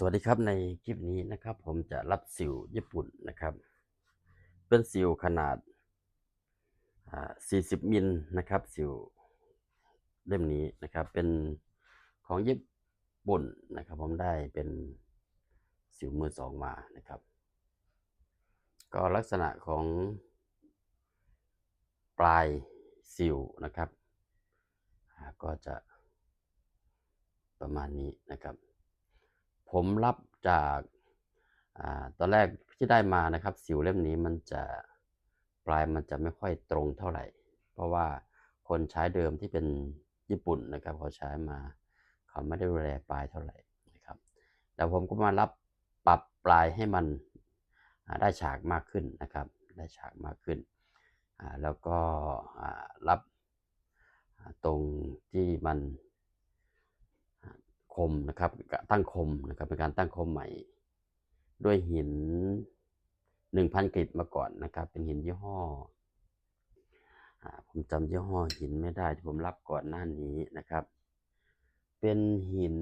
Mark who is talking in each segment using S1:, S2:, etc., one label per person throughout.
S1: สวัสดีครับในคลิปนี้นะครับ ผมจะรับสิวญี่ปุ่นนะครับ เป็นสิวขนาด 40 มิลนะครับ สิวเล่มนี้นะครับ เป็นของญี่ปุ่นนะครับ ผมได้เป็นสิวมือสองมานะครับ ก็ลักษณะของปลายสิวนะครับ ก็จะประมาณนี้นะครับ ผมรับจากอาตอนแรกที่ได้มานะครับ สิวเล่มนี้มันจะปลายมันจะไม่ค่อยตรงเท่าไหร่ เพราะว่าคนใช้เดิมที่เป็นญี่ปุ่นนะครับเขาใช้มาเขาไม่ได้ดูแลปลายเท่าไหร่นะครับแต่ผมก็มารับปรับปลายให้มันได้ฉากมากขึ้นนะครับ ได้ฉากมากขึ้น แล้วก็รับตรงที่มัน คมนะครับตั้งคมนะครับเป็นการตั้งคมใหม่ ด้วยหิน 1,000กริดมาก่อนนะครับ เป็นหินยี่ห้ออผมจำยี่ห้อหินไม่ได้ที่ผมรับก่อนหน้านี้นะครับ เป็นหิน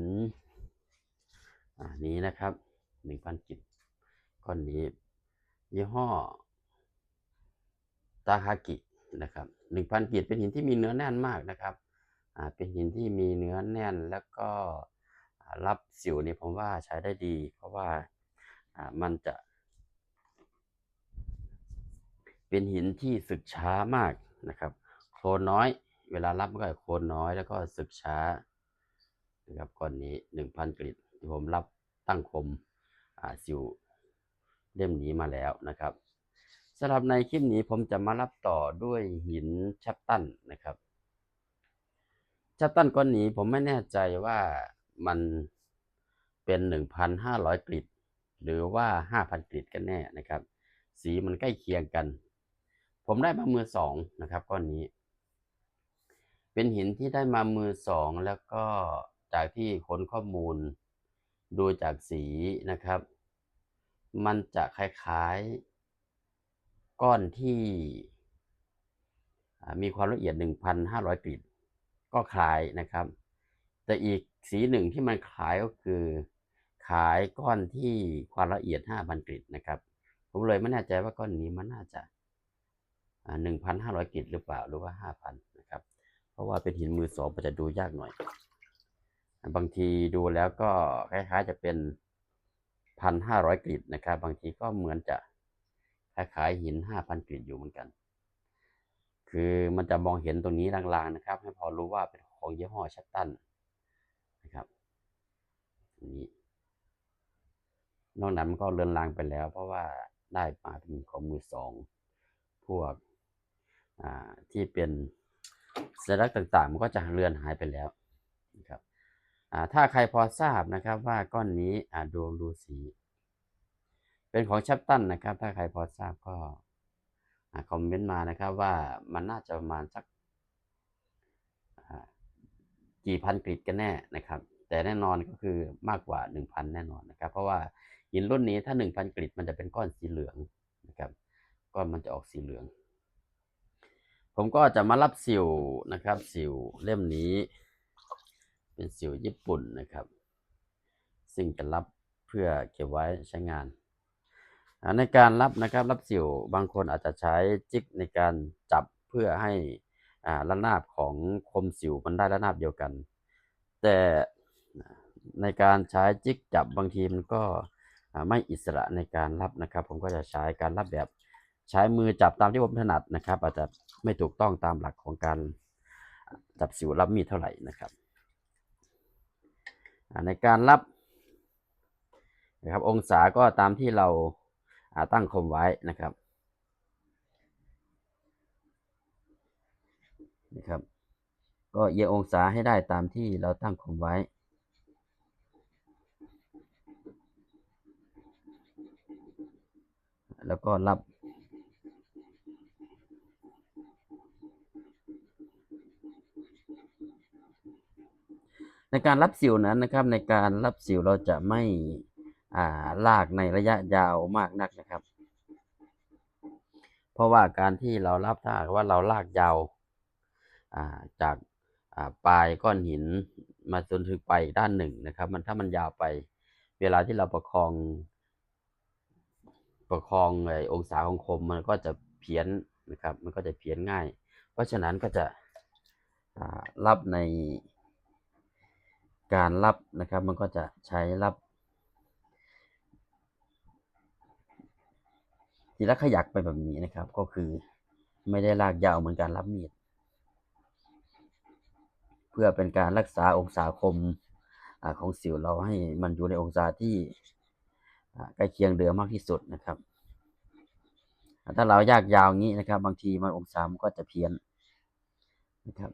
S1: อ่านี้นะครับ1,000กริดก้อนนี้ ยี่ห้อตาฮากินะครับ1,000กริดเป็นหินที่มีเนื้อแน่นมากนะครับเป็นหินที่มีเนื้อแน่นแล้วก็ รับสิวเนี่ยผมว่าใช้ได้ดี เพราะว่ามันจะ เป็นหินที่สึกช้ามากนะครับ โคลนน้อย เวลารับก็โคลนน้อยแล้วก็สึกช้านะครับก้อนนี้หนึ่งพันกริดที่ผมรับตั้งคมสิวเล่มนี้มาแล้วนะครับสำหรับในคลิปนี้ผมจะมารับต่อด้วยหินแชปตันนะครับชัตตันก้อนนี้ผมไม่แน่ใจว่า มันเป็นหนึ่งพันห้าร้อยกริดหรือว่าห้าพันกริดกันแน่นะครับ สีมันใกล้เคียงกัน ผมได้มามือสองนะครับก้อนนี้ เป็นหินที่ได้มามือสองแล้วก็จากที่ค้นข้อมูลดูจากสีนะครับ มันจะคล้ายๆ ก้อนที่มีความละเอียด 1,500กริดก็คล้ายนะครับ แต่อีก สีหนึ่งที่มันคล้ายก็คือคล้ายก้อนที่ความละเอียด 5,000กริดนะครับ ผมเลยไม่แน่ใจว่าก้อนนี้มันน่าจะอ่า1,500กริดหรือเปล่าหรือว่า5,000นะครับ เพราะว่าเป็นหินมือสองมันจะดูยากหน่อย บางทีดูแล้วก็คล้ายๆจะเป็น1,500กริดนะครับ บางทีก็เหมือนจะคล้ายๆหิน5,000กริดอยู่เหมือนกัน คือมันจะมองเห็นตรงนี้ลางๆนะครับ ให้พอรู้ว่าเป็นของยี่ห้อชัตตัน นี้ นอกนั้นมันก็เลือนลางไปแล้ว เพราะว่าได้มาเป็นของมือสองพวกที่เป็นสัญลักษณ์ต่างๆ มันก็จะเลือนหายไปแล้วนะครับถ้าใครพอทราบนะครับว่าก้อนนี้อ่าดูสี เป็นของชัปตันนะครับ ถ้าใครพอทราบก็คอมเมนต์มานะครับว่ามันน่าจะประมาณสักกี่พันกริดกันแน่นะครับ แต่แน่นอนก็คือมากกว่า 1,000 แน่นอนนะครับ เพราะว่าหินรุ่นนี้ถ้า 1,000กริดมันจะเป็นก้อนสีเหลืองนะครับ ก้อนมันจะออกสีเหลือง ผมก็จะมารับสิวนะครับสิวเล่มนี้ เป็นสิวญี่ปุ่นนะครับ ซึ่งจะรับเพื่อเก็บไว้ใช้งาน ในการรับนะครับรับสิวบางคนอาจจะใช้จิกในการจับเพื่อให้อ่าระนาบของคมสิวมันได้ระนาบเดียวกัน แต่ ในการใช้จิกจับบางทีมันก็ไม่อิสระในการรับนะครับ ผมก็จะใช้การรับแบบใช้มือจับตามที่ผมถนัดนะครับ อาจจะไม่ถูกต้องตามหลักของการจับสิวรับมีดเท่าไหร่นะครับในการรับนะครับองศาก็ตามที่เราอ่าตั้งคมไว้นะครับนะครับ ก็เอียงองศาให้ได้ตามที่เราตั้งคมไว้ แล้วก็รับ ในการรับสิวนั้นนะครับ ในการรับสิวเราจะไม่าลากในระยะยาวมากนักนะครับ เพราะว่าการที่เรารับถ้าว่าเราลากยาวาจากาปลายก้อนหินมาจนถึงไปลายด้านหนึ่งนะครับ มันถ้ามันยาวไป เวลาที่เราประคอง ประคองไอ้องศาของคมมันก็จะเพี้ยนนะครับ มันก็จะเพี้ยนง่าย เพราะฉะนั้นก็จะรับในการรับนะครับ มันก็จะใช้รับ ทีละขยักไปแบบนี้นะครับ ก็คือไม่ได้ลากยาวเหมือนการรับมีด เพื่อเป็นการรักษาองศาคมอของสิวเราให้มันอยู่ในองศาที่ ใกล้เคียงเดิมมากที่สุดนะครับ ถ้าเรายากยาวงี้นะครับ บางทีมันองศามันก็จะเพี้ยนนะครับ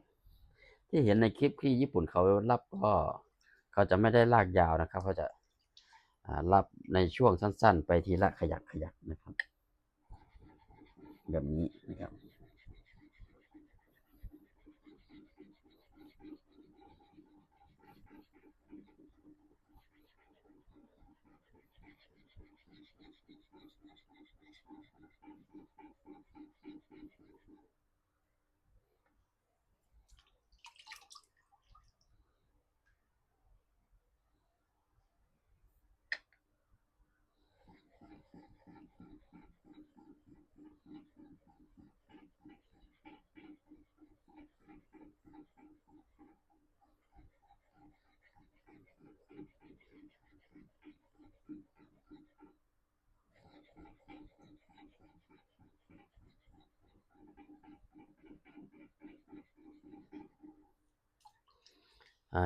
S1: ที่เห็นในคลิปที่ญี่ปุ่นเขารับก็เขาจะไม่ได้ลากยาวนะครับ เขาจะรับในช่วงสั้น ๆ ไปทีละขยักขยักนะครับ แบบนี้นะครับ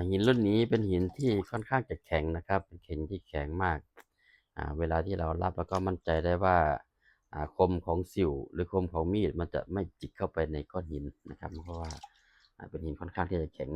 S1: หินรุ่นนี้เป็นหินที่ค่อนข้างจะแข็งนะครับ เป็นหินที่แข็งมาก เวลาที่เรารับแล้วก็มั่นใจได้ว่าคมของสิวหรือคมของมีดมันจะไม่จิกเข้าไปในก้อนหินนะครับ เพราะว่าเป็นหินค่อนข้างที่จะแข็ง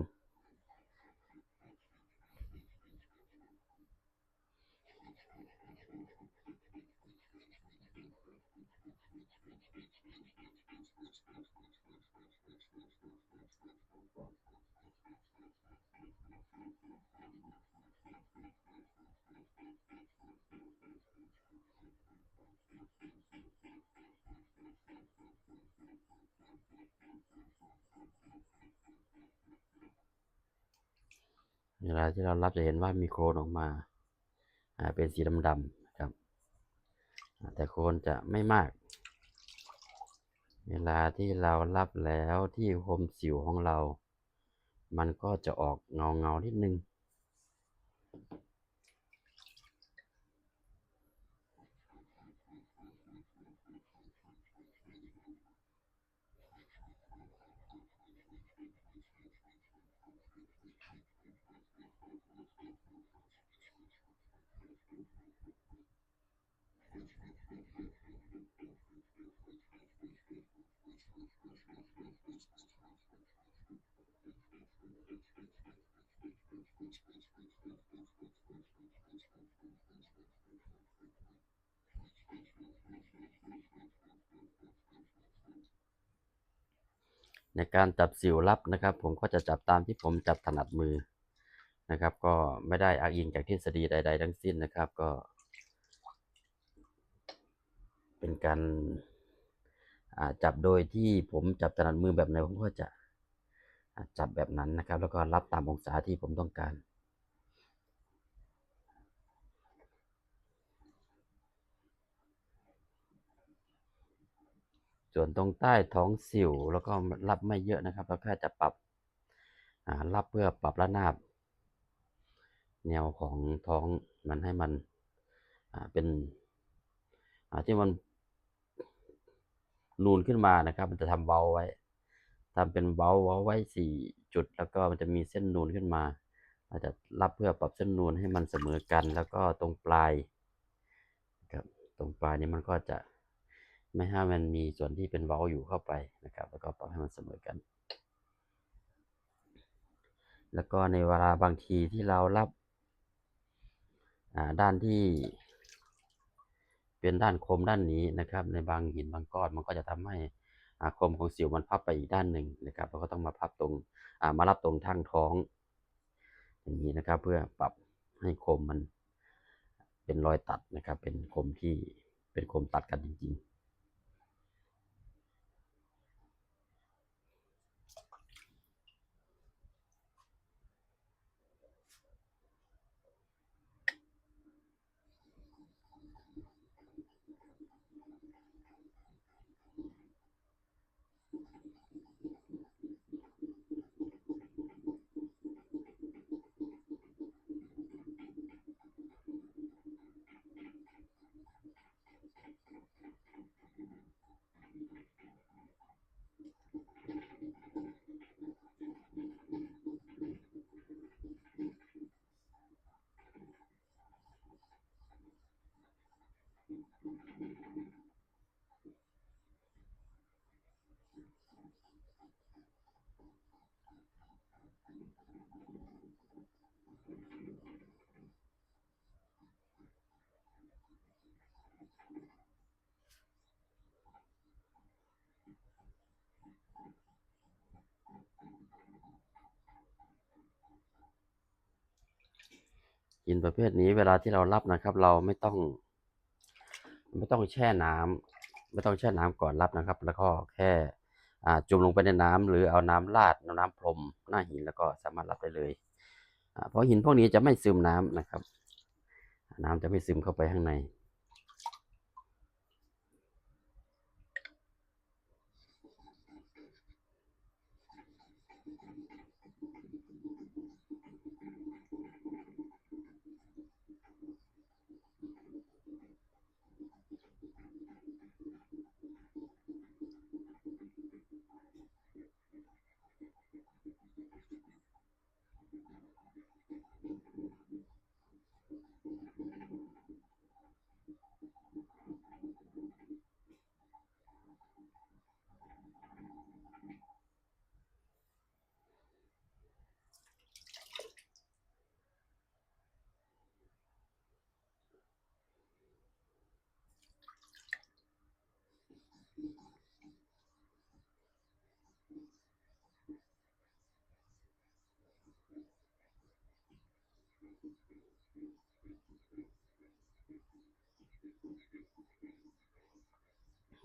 S1: เวลาที่เรารับจะเห็นว่ามีโครนออกมาเป็นสีดำๆครับแต่โครนจะไม่มาก เวลาที่เรารับแล้วที่คมสิวของเรา มันก็จะออกเงาเงานิดนึง ในการจับสิวรับนะครับ ผมก็จะจับตามที่ผมจับถนัดมือนะครับ ก็ไม่ได้อ้างอิงจากทฤษฎีใด ๆ ทั้งสิ้นนะครับ ก็ เป็นการจับโดยที่ผมจับถนัดมือแบบไหนผมก็จะจับแบบนั้นนะครับ แล้วก็รับตามองศาที่ผมต้องการ ส่วนตรงใต้ท้องสิวแล้วก็รับไม่เยอะนะครับ เราแค่จะปรับรับเพื่อปรับระนาบ แนวของท้องมันให้มันเป็นที่มันนูนขึ้นมานะครับ มันจะทำเว้าไว้ทำเป็นเว้าเว้าไว้สี่จุด แล้วก็มันจะมีเส้นนูนขึ้นมาเราจะรับเพื่อปรับเส้นนูนให้มันเสมอกัน แล้วก็ตรงปลายครับตรงปลายนี้มันก็จะ ไม่ให้มันมีส่วนที่เป็นเว้าอยู่เข้าไปนะครับ แล้วก็ปรับให้มันเสมอกัน แล้วก็ในเวลาบางทีที่เรารับด้านที่ เป็นด้านคมด้านนี้นะครับ ในบางหินบางก้อนมันก็จะทำให้คมของสิวมันพับไปอีกด้านหนึ่งนะครับเราก็ต้องมาพับตรงมารับตรงทั้งท้องอย่างนี้นะครับ เพื่อปรับให้คมมันเป็นรอยตัดนะครับ เป็นคมที่เป็นคมตัดกันจริง ๆ หินประเภทนี้เวลาที่เรารับนะครับ เราไม่ต้อง ไม่ต้องแช่น้ำไม่ต้องแช่น้ำก่อนรับนะครับ แล้วก็แค่จุ่มลงไปในน้ำหรือเอาน้ำราดเอาน้ำพรมหน้าหินแล้วก็สามารถรับได้เลยเพราะหินพวกนี้จะไม่ซึมน้ำนะครับ น้ำจะไม่ซึมเข้าไปข้างใน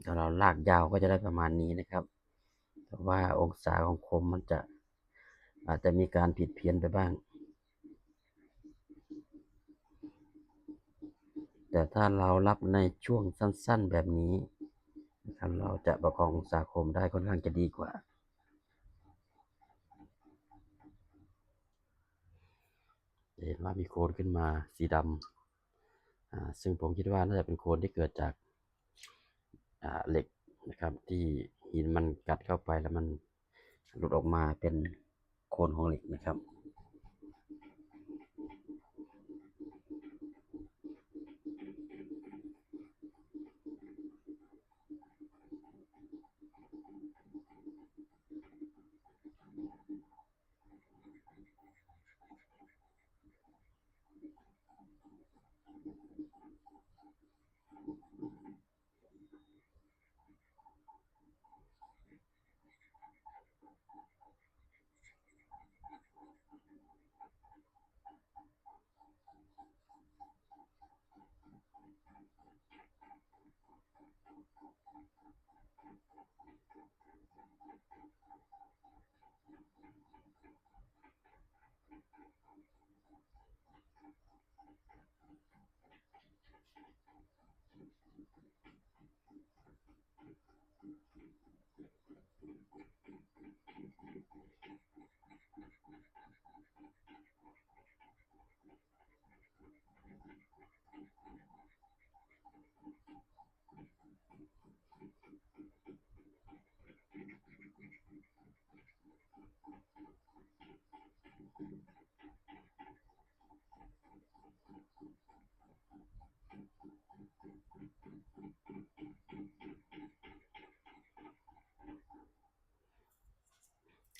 S1: ถ้าเราลากยาวก็จะได้ประมาณนี้นะครับ แต่ว่าองศาของคมมันจะอาจจะมีการผิดเพี้ยนไปบ้าง แต่ถ้าเรารับในช่วงสั้น ๆแบบนี้ นะครับเราจะประคององศาคมได้ค่อนข้างจะดีกว่า เห็นว่ามีโคนขึ้นมาสีดำอ่าซึ่งผมคิดว่าน่าจะเป็นโคนที่เกิดจากอ่าเหล็กนะครับ ที่หินมันกัดเข้าไปแล้วมันหลุดออกมาเป็นโคนของเหล็กนะครับ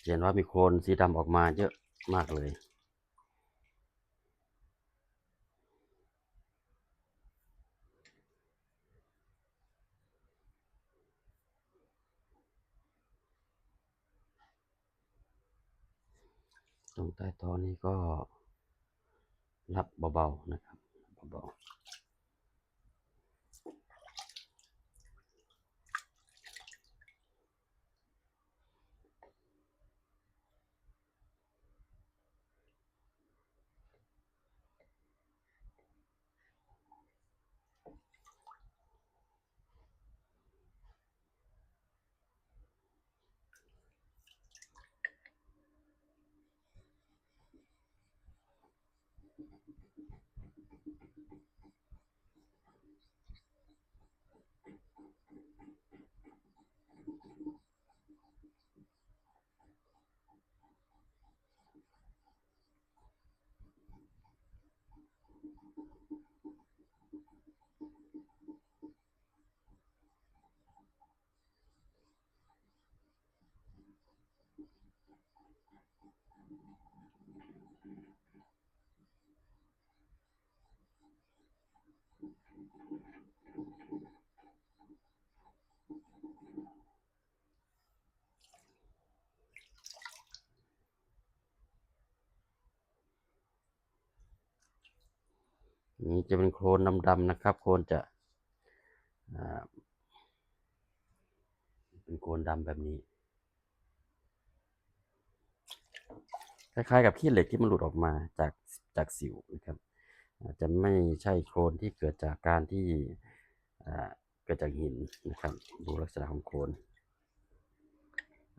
S1: เห็นว่ามีโคนสีดำออกมาเยอะมากเลยตรงใต้ท้องนี้ก็รับเบาๆนะครับเบาๆ นี่จะเป็นโคลนดำๆนะครับ โคลนจะเป็นโคลนดำแบบนี้คล้ายๆกับขี้เหล็กที่มันหลุดออกมาจากจากสิวนะครับอาจจะไม่ใช่โคลนที่เกิดจากการที่เกิดจากหินนะครับ ดูลักษณะของโคลน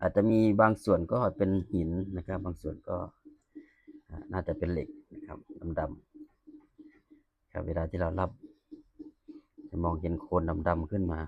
S1: อาจจะมีบางส่วนก็เป็นหินนะครับ บางส่วนก็น่าจะเป็นเหล็กนะครับดำๆ ครับเวลาที่เรารับ จะมองเห็นโคนดำๆขึ้นมา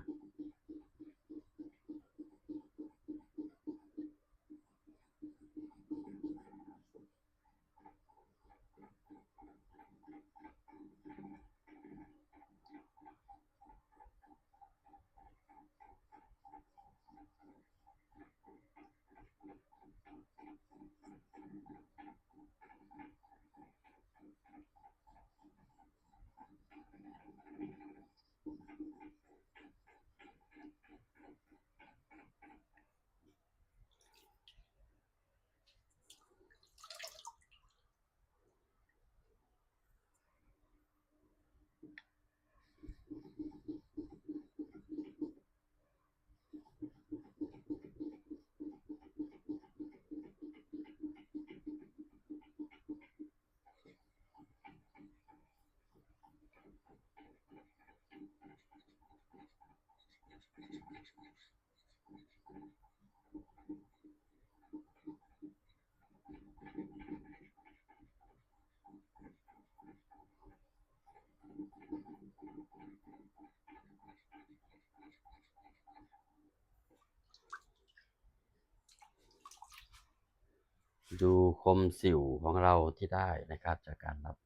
S1: ดูคมสิวของเราที่ได้นะครับ จากการรับ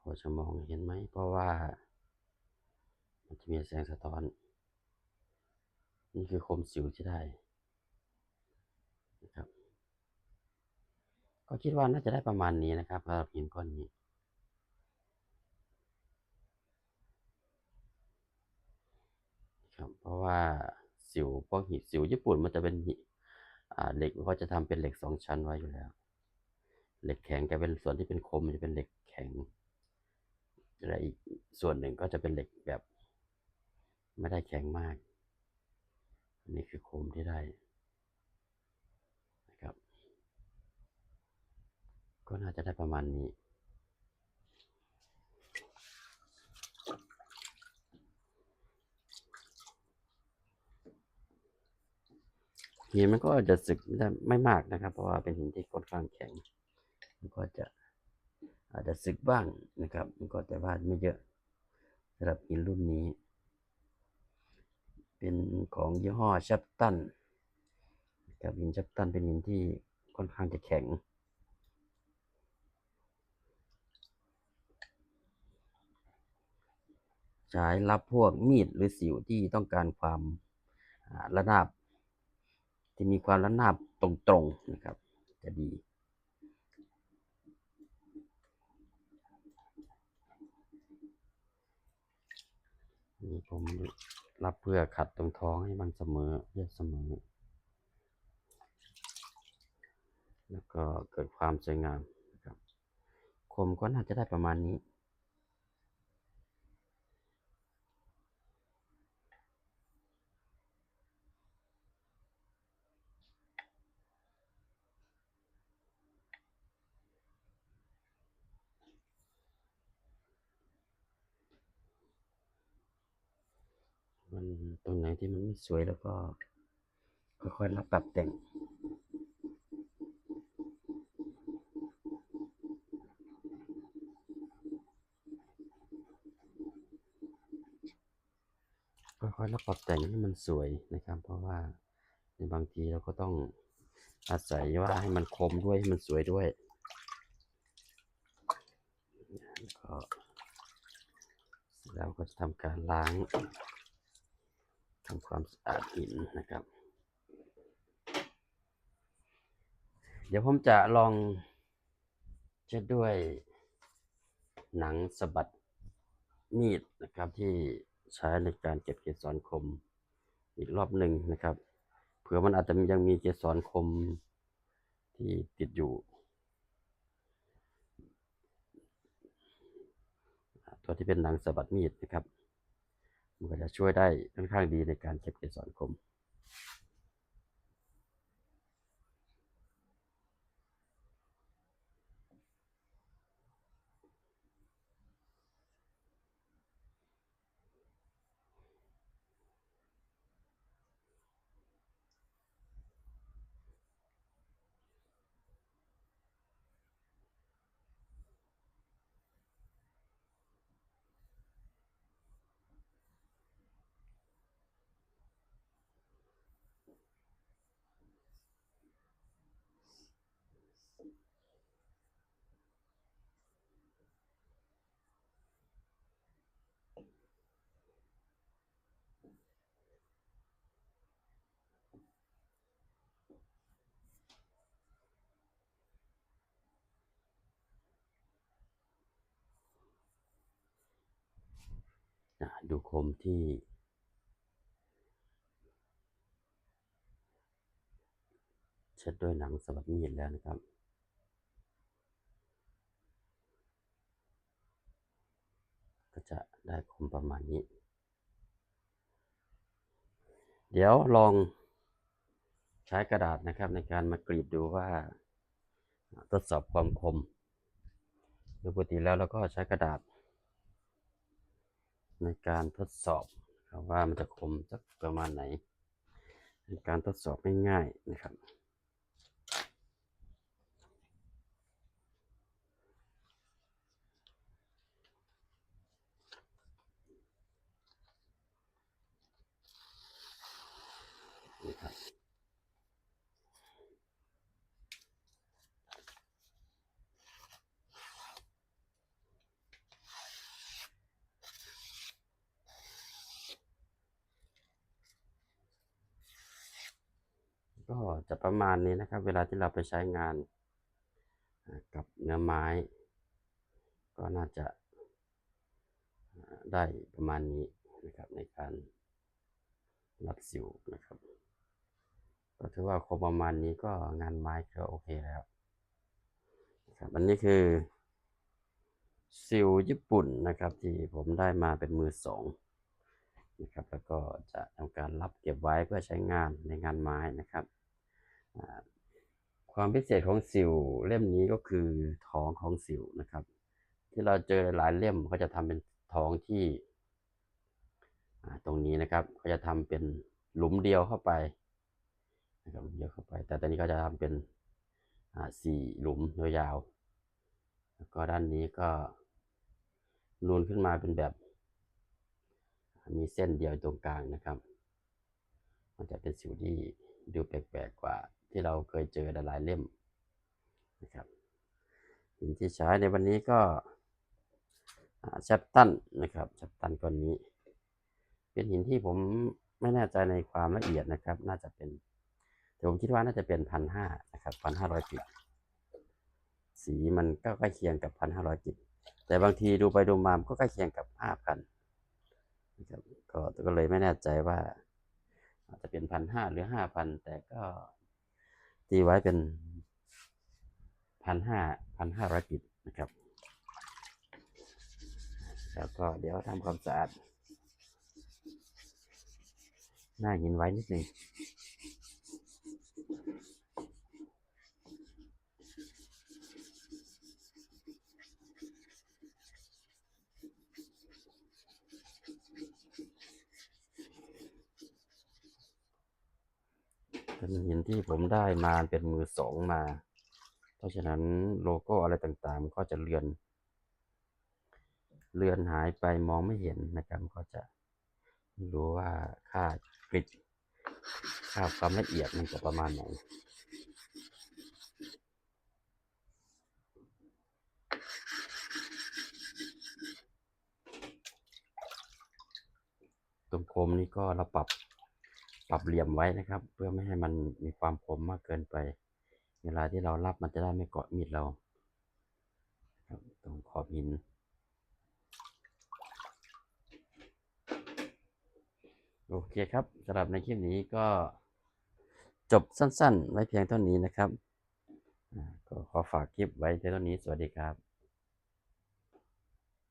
S1: พอจะมองเห็นไหมเพราะว่า มันจะมีแสงสะท้อน นี่คือคมสิวที่ได้นะครับ ก็คิดว่าน่าจะได้ประมาณนี้นะครับสำหรับหินก้อนนี้ครับเพราะว่าสิวพวกหินสิวญี่ปุ่นมันจะเป็นหิอ่าเหล็กเขาจะทำเป็นเหล็กสองชั้นไว้อยู่แล้ว เหล็กแข็งจะเป็นส่วนที่เป็นคมจะเป็นเหล็กแข็งและอีกส่วนหนึ่งก็จะเป็นเหล็กแบบ ไม่ได้แข็งมาก อันนี้คือคมที่ได้นะครับ ก็น่าจะได้ประมาณนี้ หินมันก็จะสึกได้ไม่มากนะครับ เพราะว่าเป็นหินที่ค่อนข้างแข็ง มันก็จะอาจจะสึกบ้างนะครับ มันก็แต่ว่าไม่เยอะสำหรับหินรุ่นนี้ เป็นของยี่ห้อชัปตันครับหินชัปตันเป็นหินที่ค่อนข้างจะแข็ง ใช้รับพวกมีดหรือสิวที่ต้องการความาระนาบ ที่มีความระนาบตรงๆนะครับ จะดีนี่ผม รับเพื่อขัดตรงท้องให้มันเสมอเรียบเสมอ แล้วก็เกิดความสวยงามนะครับคมก็น่าจะได้ประมาณนี้ตรงไหนที่มันไม่ สวยแล้วก็ค่อยๆรับปรับแต่งค่อยๆรับปรับแต่งให้มันสวยนะครับ เพราะว่าในบางทีเราก็ต้องอาศัยว่าให้มันคมด้วยให้มันสวยด้วยแล้วก็เร็จแล้วก็จะทำการล้าง ทำความสะอาดหินนะครับ เดี๋ยวผมจะลองเช็ดด้วยหนังสะบัดมีดนะครับที่ใช้ในการเก็บเกสรคมอีกรอบหนึ่งนะครับ เผื่อมันอาจจะยังมีเกสรคมที่ติดอยู่ ตัวที่เป็นหนังสะบัดมีดนะครับ มันก็จะช่วยได้ค่อนข้างดีในการเก็บเกสรคม ดูคมที่ เช็ดด้วยหนังสะบัดมีดแล้วนะครับก็จะได้คมประมาณนี้ เดี๋ยวลองใช้กระดาษนะครับในการมากรีดดูว่าทดสอบความคม โดยปกติแล้วเราก็ใช้กระดาษ ในการทดสอบว่ามันจะคมสักประมาณไหน เป็นการทดสอบง่ายๆนะครับ นี่ครับ ก็จะประมาณนี้นะครับ เวลาที่เราไปใช้งานกับเนื้อไม้ ก็น่าจะได้ประมาณนี้นะครับในการรับสิวนะครับ ก็ถือว่าคมประมาณนี้ก็งานไม้ก็โอเคแล้วครับอันนี้คือซิลญี่ปุ่นนะครับที่ผมได้มาเป็นมือสองนะครับแล้วก็จะทำการรับเก็บไว้เพื่อใช้งานในงานไม้นะครับ ความพิเศษของสิวเล่มนี้ก็คือท้องของสิวนะครับ ที่เราเจอหลายเล่มเขาจะทำเป็นท้องที่ตรงนี้นะครับเขาจะทำเป็นหลุมเดียวเข้าไปนะครับหลุมเดียวเข้าไป แต่ตอนนี้เขาจะทำเป็นสี่หลุมยาวๆแล้วก็ด้านนี้ก็นูนขึ้นมาเป็นแบบ มีเส้นเดียวตรงกลางนะครับ มันจะเป็นสิวที่ดูแปลกๆกว่า ที่เราเคยเจอหลายๆเล่มนะครับหินที่ใช้ในวันนี้ก็แชปตันนะครับแชปตันก้อนนี้ เป็นหินที่ผมไม่แน่ใจในความละเอียดนะครับ น่าจะเป็นแต่ผมคิดว่าน่าจะเป็นพันห้านะครับพันห้าร้อยกิตสีมันก็ใกล้เคียงกับพันห้าร้อยกิตแต่บางทีดูไปดูมามก็ใกล้เคียงกับห้าพันนะครับก็ก็เลยไม่แน่ใจว่าอาจจะเป็นพันห้าหรือห้าพันแต่ก็ ตีไว้เป็นพันห้าพันห้าร้อยกิตนะครับ แล้วก็เดี๋ยวทำความสะอาด หน้าหินไว้นิดหนึ่ง เป็นหินที่ผมได้มาเป็นมือสองมา เพราะฉะนั้นโลโก้อะไรต่างๆ ก็จะเลือน เลือนหายไปมองไม่เห็นนะครับก็จะรู้ว่าค่ากริดค่าความละเอียดมันจะประมาณไหนตรงคมนี้ก็เราปรับ ปรับเหลี่ยมไว้นะครับ เพื่อไม่ให้มันมีความคมมากเกินไป เวลาที่เรารับมันจะได้ไม่เกาะมีดเราครับตรงขอบหินโอเคครับสำหรับในคลิปนี้ก็จบสั้นๆ ไว้เพียงเท่านี้นะครับ ก็ขอฝากคลิปไว้เท่านี้ สวัสดีครับ